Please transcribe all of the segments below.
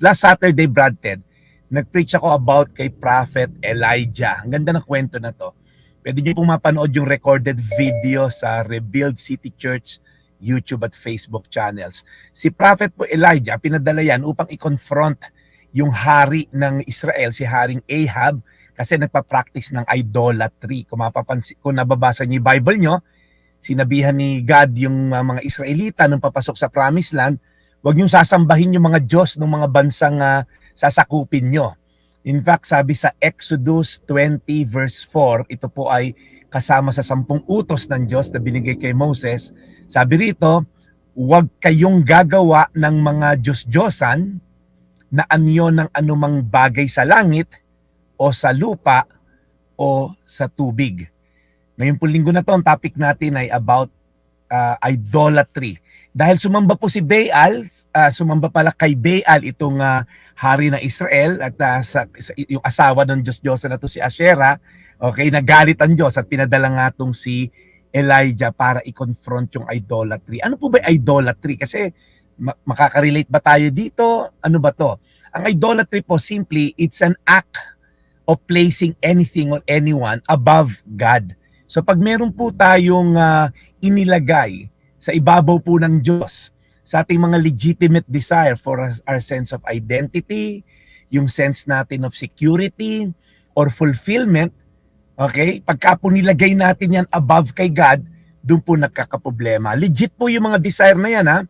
Last Saturday, Brad Ted, nag-preach ako about kay Prophet Elijah. Ang ganda ng kwento na to. Pwede niyo pong mapanood yung recorded video sa Rebuild City Church YouTube at Facebook channels. Si Prophet po Elijah, pinadala yan upang i-confront yung hari ng Israel, si Haring Ahab, kasi nagpa-practice ng idolatry. Kung, mapapansin, kung nababasa niyo yung Bible nyo, sinabihan ni God yung mga Israelita nung papasok sa Promised Land, huwag niyong sasambahin yung mga Diyos ng mga bansang uh, sasakupin nyo. In fact, sabi sa Exodus 20 verse 4, ito po ay kasama sa sampung utos ng Diyos na binigay kay Moses. Sabi rito, huwag kayong gagawa ng mga Diyos-Diyosan na anyo ng anumang bagay sa langit o sa lupa o sa tubig. Ngayon po linggo na to, ang topic natin ay about uh, idolatry. Dahil sumamba po si Baal, uh, sumamba pala kay Baal itong uh, hari ng Israel at uh, sa, sa, yung asawa ng Diyos-Diyosa na to si Asherah, okay, nagalit ang Diyos at pinadala nga tong si Elijah para i-confront yung idolatry. Ano po ba idolatry? Kasi ma- makaka-relate ba tayo dito? Ano ba to? Ang idolatry po simply, it's an act of placing anything or anyone above God. So pag meron po tayong uh, inilagay sa ibabaw po ng Diyos sa ating mga legitimate desire for our, sense of identity, yung sense natin of security or fulfillment, okay? Pagka po nilagay natin yan above kay God, doon po nagkakaproblema. Legit po yung mga desire na yan, ha?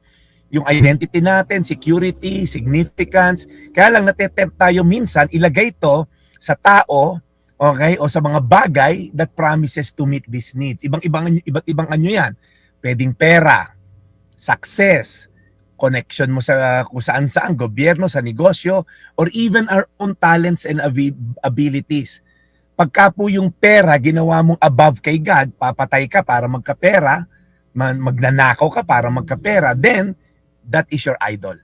Yung identity natin, security, significance. Kaya lang natetempt tayo minsan, ilagay to sa tao, okay, o sa mga bagay that promises to meet these needs. Ibang-ibang iba't ibang anyo 'yan. Pwedeng pera, success, connection mo sa kung saan saan, gobyerno, sa negosyo, or even our own talents and abi- abilities. Pagka po yung pera ginawa mong above kay God, papatay ka para magkapera, man, magnanakaw ka para magkapera, then that is your idol.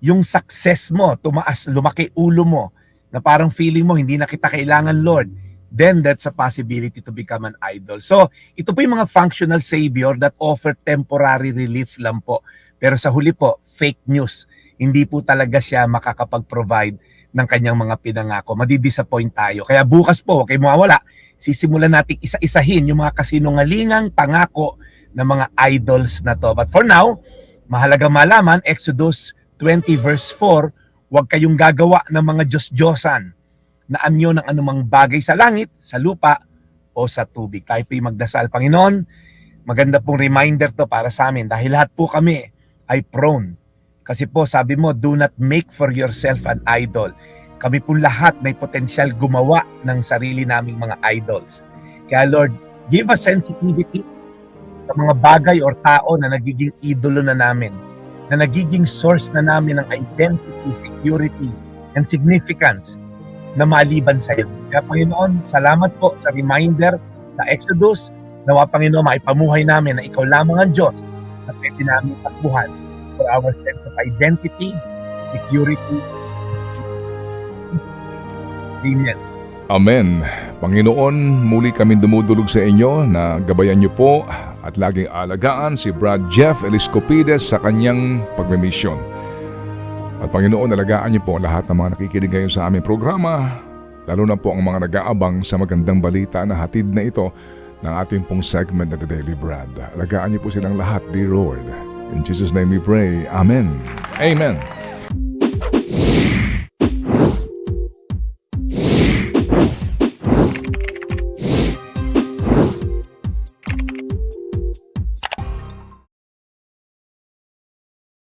Yung success mo, tumaas, lumaki ulo mo, na parang feeling mo hindi na kita kailangan Lord, then that's a possibility to become an idol. So, ito po yung mga functional savior that offer temporary relief lang po. Pero sa huli po, fake news. Hindi po talaga siya makakapag-provide ng kanyang mga pinangako. Madidisappoint tayo. Kaya bukas po, okay mawawala, sisimulan natin isa-isahin yung mga kasinungalingang pangako ng mga idols na to. But for now, mahalaga malaman, Exodus 20 verse 4, huwag kayong gagawa ng mga Diyos-Diyosan na anyo ng anumang bagay sa langit, sa lupa, o sa tubig. Tayo po'y magdasal. Panginoon, maganda pong reminder to para sa amin dahil lahat po kami ay prone. Kasi po sabi mo, do not make for yourself an idol. Kami po lahat may potensyal gumawa ng sarili naming mga idols. Kaya Lord, give us sensitivity sa mga bagay or tao na nagiging idolo na namin na nagiging source na namin ng identity, security, and significance na maliban sa iyo. Kaya Panginoon, salamat po sa reminder sa Exodus. Nawa Panginoon, maipamuhay namin na ikaw lamang ang Diyos na pwede namin takbuhan for our sense of identity, security. Amen. Amen. Panginoon, muli kami dumudulog sa inyo na gabayan niyo po at laging alagaan si Brad Jeff Eliscopides sa kanyang pagmimisyon. At Panginoon, alagaan niyo po lahat ng mga nakikinig ngayon sa aming programa, lalo na po ang mga nag-aabang sa magandang balita na hatid na ito ng ating pong segment na The Daily Brad. Alagaan niyo po silang lahat, dear Lord. In Jesus' name we pray. Amen. Amen.